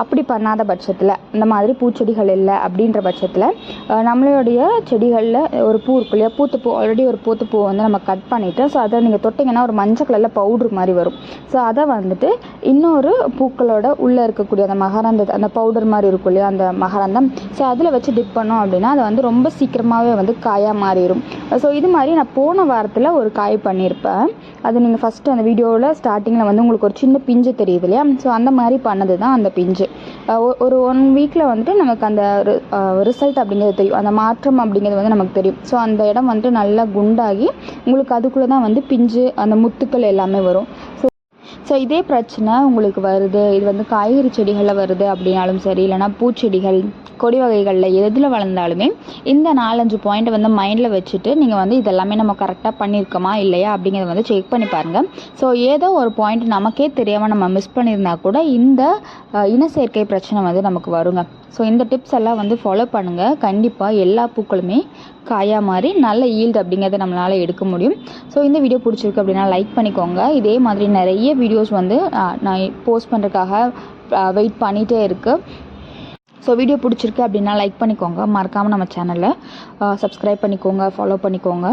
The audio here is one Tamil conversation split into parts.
அப்படி பண்ணாத பட்சத்தில் இந்த மாதிரி பூச்செடிகள் இல்லை அப்படின்ற பட்சத்தில் நம்மளுடைய செடிகளில் ஒரு பூ இருக்கு இல்லையா பூத்துப்பூ ஆல்ரெடி ஒரு பூத்துப்பூ வந்து நம்ம கட் பண்ணிவிட்டு ஸோ அதை நீங்கள் தொட்டிங்கன்னா ஒரு மஞ்சள் கலரில் பவுட்ரு மாதிரி வரும். ஸோ அதை வந்துட்டு இன்னொரு பூக்களோட உள்ளே இருக்கக்கூடிய அந்த மகரந்த அந்த பவுடர் மாதிரி இருக்கும் இல்லையா அந்த மகரந்தம் ஸோ அதில் வச்சு டிப் பண்ணோம் அப்படின்னா அது வந்து ரொம்ப சீக்கிரமாகவே வந்து காயாக மாறிடும் ஸோ இது மாதிரி நான் போன வாரத்தில் ஒரு காய் பண்ணியிருப்பேன் அது நீங்கள் ஃபஸ்ட்டு அந்த வீடியோவில் ஸ்டார்டிங்கில் வந்து உங்களுக்கு ஒரு சின்ன பிஞ்சு தெரியுது இல்லையா ஸோ அந்த மாதிரி பண்ணது தான் அந்த பிஞ்சு. ஒரு ஒன் வீக்கில் வந்துட்டு நமக்கு அந்த ரிசல்ட் அப்படிங்கிறது தெரியும். அந்த மாற்றம் அப்படிங்கிறது வந்து நமக்கு தெரியும். ஸோ அந்த இடம் வந்துட்டு நல்லா குண்டாகி உங்களுக்கு அதுக்குள்ளே தான் வந்து பிஞ்சு அந்த முத்துக்கள் எல்லாமே வரும். ஸோ ஸோ இதே பிரச்சனை உங்களுக்கு வருது. இது வந்து காய்கறி செடிகளில் வருது அப்படின்னாலும் சரி இல்லைனா பூச்செடிகள் கொடி வகைகளில் எதில் வளர்ந்தாலுமே இந்த நாலஞ்சு பாயிண்ட் வந்து மைண்டில் வச்சுட்டு நீங்கள் வந்து இதெல்லாமே நம்ம கரெக்டாக பண்ணியிருக்கோமா இல்லையா அப்படிங்கிறத வந்து செக் பண்ணி பாருங்கள் ஸோ ஏதோ ஒரு பாயிண்ட் நமக்கே தெரியாமல் நம்ம மிஸ் பண்ணியிருந்தா கூட இந்த அஹ், இன பிரச்சனை வந்து நமக்கு வருங்க. ஸோ இந்த டிப்ஸ் எல்லாம் வந்து ஃபாலோ பண்ணுங்கள் கண்டிப்பாக எல்லா பூக்களுமே காயாக மாதிரி நல்ல ஈல்டு அப்படிங்கிறத நம்மளால் எடுக்க முடியும். ஸோ இந்த வீடியோ பிடிச்சிருக்கு அப்படின்னா லைக் பண்ணிக்கோங்க. இதே மாதிரி நிறைய வீடியோஸ் வந்து நான் போஸ்ட் பண்ணுறதுக்காக வெயிட் பண்ணிகிட்டே இருக்குது ஸோ வீடியோ பிடிச்சிருக்கு அப்படின்னா லைக் பண்ணிக்கோங்க. மறக்காமல் நம்ம சேனலை சப்ஸ்கிரைப் பண்ணிக்கோங்க ஃபாலோ பண்ணிக்கோங்க.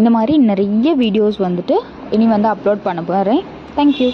இந்த மாதிரி நிறைய வீடியோஸ் வந்துட்டு இனி வந்து அப்லோட் பண்ண போகிறேன் தேங்க்யூ